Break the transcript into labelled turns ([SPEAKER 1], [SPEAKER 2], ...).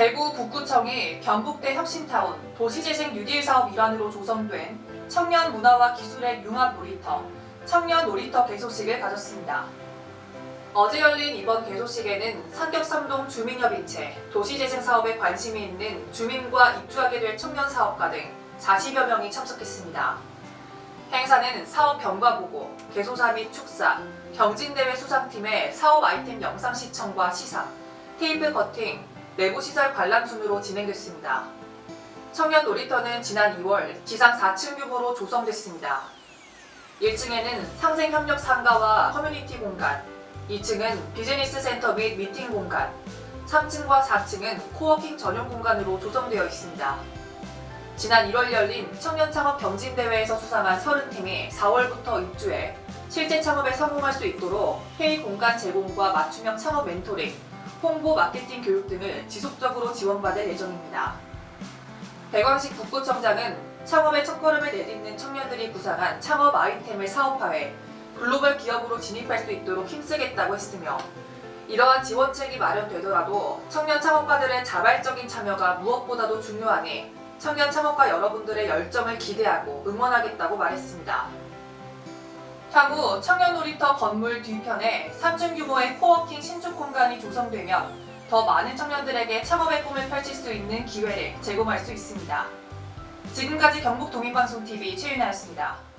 [SPEAKER 1] 대구 북구청이 경북대 혁신타운 도시재생 뉴딜 사업 일환으로 조성된 청년 문화와 기술의 융합 놀이터, 청년 놀이터 개소식을 가졌습니다. 어제 열린 이번 개소식에는 상격삼동 주민협의체, 도시재생 사업에 관심이 있는 주민과 입주하게 될 청년 사업가 등 40여 명이 참석했습니다. 행사는 사업 경과 보고, 개소사 및 축사, 경진대회 수상팀의 사업 아이템 영상 시청과 시상, 테이프 커팅, 내부 시설 관람 순으로 진행됐습니다. 청년 놀이터는 지난 2월 지상 4층 규모로 조성됐습니다. 1층에는 상생 협력 상가와 커뮤니티 공간, 2층은 비즈니스 센터 및 미팅 공간, 3층과 4층은 코워킹 전용 공간으로 조성되어 있습니다. 지난 1월 열린 청년 창업 경진 대회에서 수상한 30팀이 4월부터 입주해 실제 창업에 성공할 수 있도록 회의 공간 제공과 맞춤형 창업 멘토링, 홍보 마케팅 교육 등을 지속적으로 지원받을 예정입니다. 백왕식 북구청장은 창업의 첫걸음을 내딛는 청년들이 구상한 창업 아이템을 사업화해 글로벌 기업으로 진입할 수 있도록 힘쓰겠다고 했으며 이러한 지원책이 마련되더라도 청년 창업가들의 자발적인 참여가 무엇보다도 중요하니 청년 창업가 여러분들의 열정을 기대하고 응원하겠다고 말했습니다. 향후 청년 놀이터 건물 뒤편에 3층 규모의 코워킹 신축 공간이 조성되면 더 많은 청년들에게 창업의 꿈을 펼칠 수 있는 기회를 제공할 수 있습니다. 지금까지 경북 동인방송TV 최윤아였습니다.